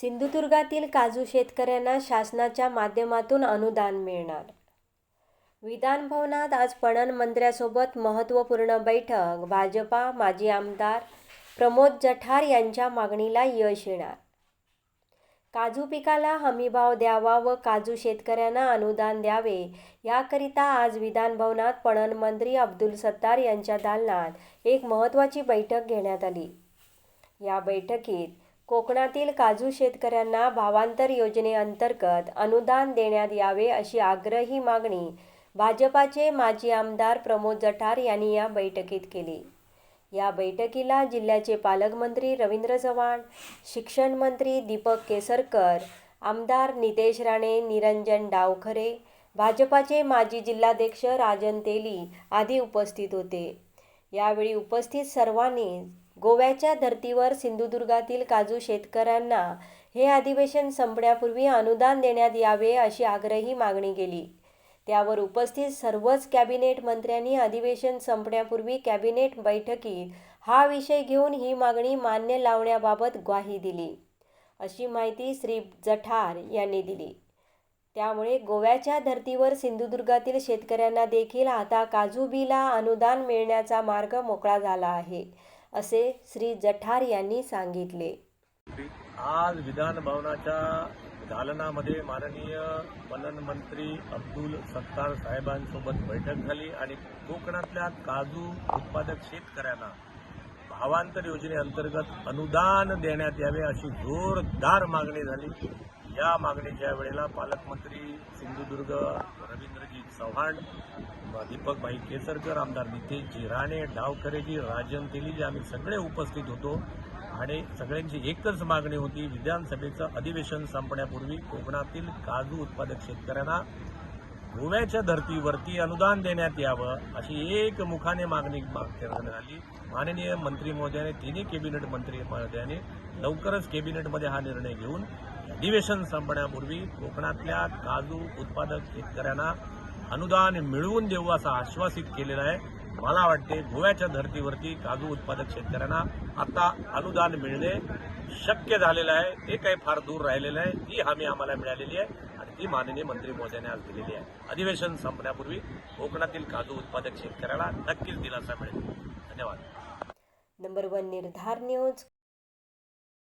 सिंधुदुर्गातील काजू शेतकऱ्यांना शासनाच्या माध्यमातून अनुदान मिळणार. विधानभवनात आज पणन मंत्र्यासोबत महत्त्वपूर्ण बैठक. भाजपा माजी आमदार प्रमोद जठार यांच्या मागणीला यश येणार. काजू पिकाला हमीभाव द्यावा व काजू शेतकऱ्यांना अनुदान द्यावे याकरिता आज विधानभवनात पणन मंत्री अब्दुल सत्तार यांच्या दालनात एक महत्त्वाची बैठक घेण्यात आली. या बैठकीत कोकणातील काजू शेतकऱ्यांना भावांतर योजनेअंतर्गत अनुदान देण्यात यावे अशी आग्रही मागणी भाजपाचे माजी आमदार प्रमोद जठार यांनी या बैठकीत केली. या बैठकीला जिल्ह्याचे पालकमंत्री रवींद्र चव्हाण शिक्षण मंत्री दीपक केसरकर आमदार नितेश राणे निरंजन डावखरे भाजपाचे माजी जिल्हाध्यक्ष राजन तेली आदी उपस्थित होते. यावेळी उपस्थित सर्वांनी गोव्याच्या धर्तीवर सिंधुदुर्गातील काजू शेतकऱ्यांना हे अधिवेशन संपण्यापूर्वी अनुदान देण्यात यावे अशी आग्रही मागणी केली. त्यावर उपस्थित सर्वच कॅबिनेट मंत्र्यांनी अधिवेशन संपण्यापूर्वी कॅबिनेट बैठकीत हा विषय घेऊन ही मागणी मान्य लावण्याबाबत ग्वाही दिली. अशी माहिती श्री जठार यांनी दिली. त्यामुळे गोव्याच्या धर्तीवर सिंधुदुर्गातील शेतकऱ्यांना देखील आता काजू बीला अनुदान मिळण्याचा मार्ग मोकळा झाला आहे. असे श्री जठार यांनी सांगितले. आज विधान भवनाच्या दालनामध्ये माननीय पणन मंत्री अब्दुल सत्तार साहेबांसोबत बैठक झाली आणि कोकणातल्या काजू उत्पादक शेतकऱ्यांना भावांतर योजनेअंतर्गत अनुदान देण्यात यावे अशी जोरदार मागणी झाली. या मागणीच्या वेळेला पालकमंत्री सिंधुदुर्ग रवींद्रजी चव्हाण दीपकभाई केसरकर आमदार नितेश राणे डावखरेजी राजन तेलीजी आम्ही सगळे उपस्थित होतो. आणि सगळ्यांची एकच मागणी होती विधानसभेचं अधिवेशन संपण्यापूर्वी कोकणातील काजू उत्पादक शेतकऱ्यांना गोव्याच्या धर्तीवरती अनुदान देण्यात यावं अशी एक मुखाने मागणी करण्यात आली. माननीय मंत्री महोदयाने तिन्ही कॅबिनेट मंत्री महोदयाने लवकरच कॅबिनेटमध्ये हा निर्णय घेऊन अधिवेशन संपण्यापूर्वी कोकणातल्या काजू उत्पादक शेतकऱ्यांना अनुदान मिळवून देऊ असं आश्वासित केलेलं आहे. मला वाटते गोव्याच्या धर्तीवरती काजू उत्पादक शेतकऱ्यांना आता अनुदान मिळणे शक्य झालेलं आहे. ते काही फार दूर राहिलेलं आहे. ती हमी आम्हाला मिळालेली आहे आणि ती माननीय मंत्री महोदयाने आज दिलेली आहे. अधिवेशन संपण्यापूर्वी कोकणातील काजू उत्पादक शेतकऱ्याला नक्कीच दिलासा मिळेल. धन्यवाद. Number one Nirdhar news.